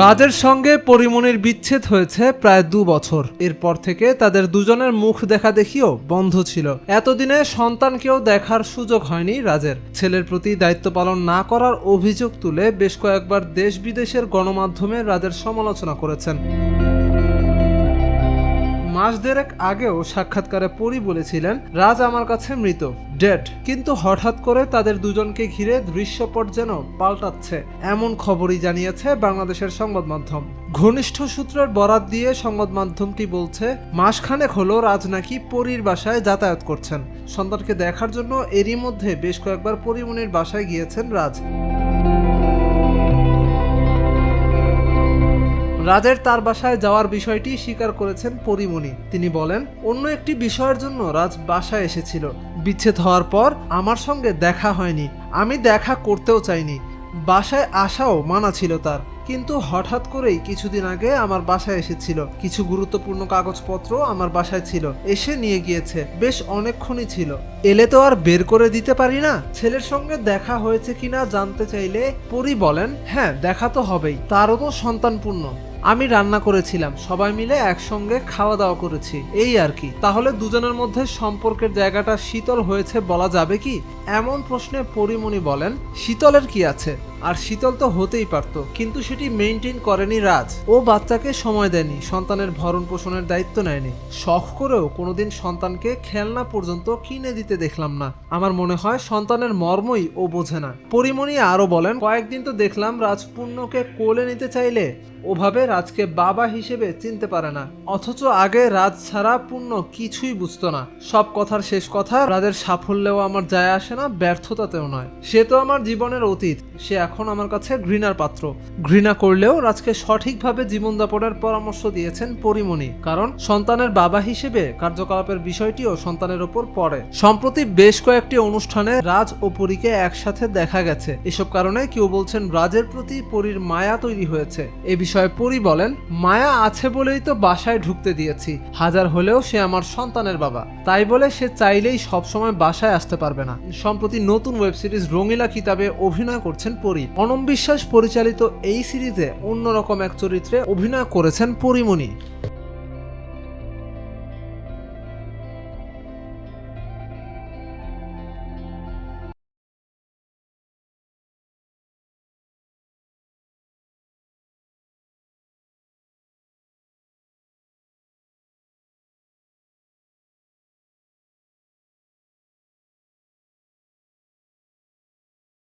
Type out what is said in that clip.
রাজের সঙ্গে পরিমণির বিচ্ছেদ হয়েছে প্রায় দু বছর। এরপর থেকে তাদের দুজনের মুখ দেখা দেখিও বন্ধ ছিল। এতদিনে সন্তানকেও দেখার সুযোগ হয়নি রাজের। ছেলের প্রতি দায়িত্ব পালন না করার অভিযোগ তুলে বেশ কয়েকবার দেশ বিদেশের গণমাধ্যমে রাজের সমালোচনা করেছেন। মাস দেড়েক আগেও সাক্ষাৎকারে পরি বলেছিলেন, রাজ আমার কাছে মৃত, ডেড। কিন্তু হঠাৎ করে তাদের দুজনকে ঘিরে দৃশ্যপট যেন পাল্টাচ্ছে, এমন খবরই জানিয়েছে বাংলাদেশের সংবাদ মাধ্যম। ঘনিষ্ঠ সূত্রের বরাত দিয়ে সংবাদ মাধ্যমটি বলছে, মাসখানেক হলো রাজ নাকি পরীর বাসায় যাতায়াত করছেন। সন্তানকে দেখার জন্য এরই মধ্যে বেশ কয়েকবার পরিমণির বাসায় গিয়েছেন রাজ। রাজের তার বাসায় যাওয়ার বিষয়টি স্বীকার করেছেন পরিমণি। তিনি বলেন, অন্য একটি বিষয়ের জন্য রাজ বাসায় এসেছিল। বিচ্ছেদ হওয়ার পর আমার সঙ্গে দেখা হয়নি। আমি দেখা করতেও চাইনি। বাসায় আসাও মানা ছিল তার। কিন্তু হঠাৎ করেই কিছুদিন আগে আমার বাসায় এসেছিল। কিছু গুরুত্বপূর্ণ কাগজপত্র আমার বাসায় ছিল। এসে নিয়ে গিয়েছে। বেশ অনেকক্ষণই ছিল। এলে তো আর বের করে দিতে পারি না? ছেলের সঙ্গে দেখা হয়েছে কিনা জানতে চাইলে পরি বলেন হ্যাঁ দেখা তো হবেই। তারও তো সন্তানপূর্ণ। আমি রান্না করেছিলাম, সবাই মিলে একসঙ্গে খাওয়া দাওয়া করেছি। এই আর কি। তাহলে দুজনের মধ্যে সম্পর্কের জায়গাটা শীতল হয়েছে বলা যাবে কি? এমন প্রশ্নে পরিমণি বলেন, শীতলের কি আছে? আর শীতল তো হতেই পারতো, কিন্তু সেটি মেনটেন করেনি রাজ। ও বাচ্চাকে সময় দেয়নি, সন্তানের ভরণ পোষণের দায়িত্ব নেয়নি। শখ করেও কোনোদিন সন্তানকে খেলনা পর্যন্ত কিনে দিতে দেখলাম না। আমার মনে হয় সন্তানের মর্মই ও বোঝে না। পরিমণি আরও বলেন, কয়েকদিন তো দেখলাম রাজ পূর্ণকে কোলে নিতে চাইলে। ওভাবে রাজকে বাবা হিসেবে চিনতে পারে না। অথচ আগে রাজ ছাড়া পূর্ণ কিছুই বুঝতো না। সব কথার শেষ কথা, রাজের সাফল্যেও আমার যায় আসে না, ব্যর্থতাতেও নয়। সে তো আমার জীবনের অতীত। সে এখন আমার কাছে ঘৃণার পাত্র। ঘৃণা করলেও রাজকে সঠিকভাবে জীবনযাপনের পরামর্শ দিয়েছেন পরিমণি, কারণ সন্তানের বাবা হিসেবে কার্যকলাপের বিষয়টিও সন্তানের ওপর পড়ে। সম্প্রতি বেশ কয়েকটি অনুষ্ঠানে রাজ ও পরীকে একসাথে দেখা গেছে। এসব কারণে কেউ বলছেন রাজের প্রতি পরীর মায়া তৈরি হয়েছে। এ বিষয়ে পরী বলেন, মায়া আছে বলেই তো বাসায় ঢুকতে দিয়েছি। হাজার হলেও সে আমার সন্তানের বাবা। তাই বলে সে চাইলেই সবসময় বাসায় আসতে পারবে না। সম্প্রতি নতুন ওয়েব সিরিজ রঙিলা কিতাবে অভিনয় করছেন পরি। অনম বিশ্বাস পরিচালিত এই সিরিজে অন্যরকম এক চরিত্রে অভিনয় করেছেন পরিমণি।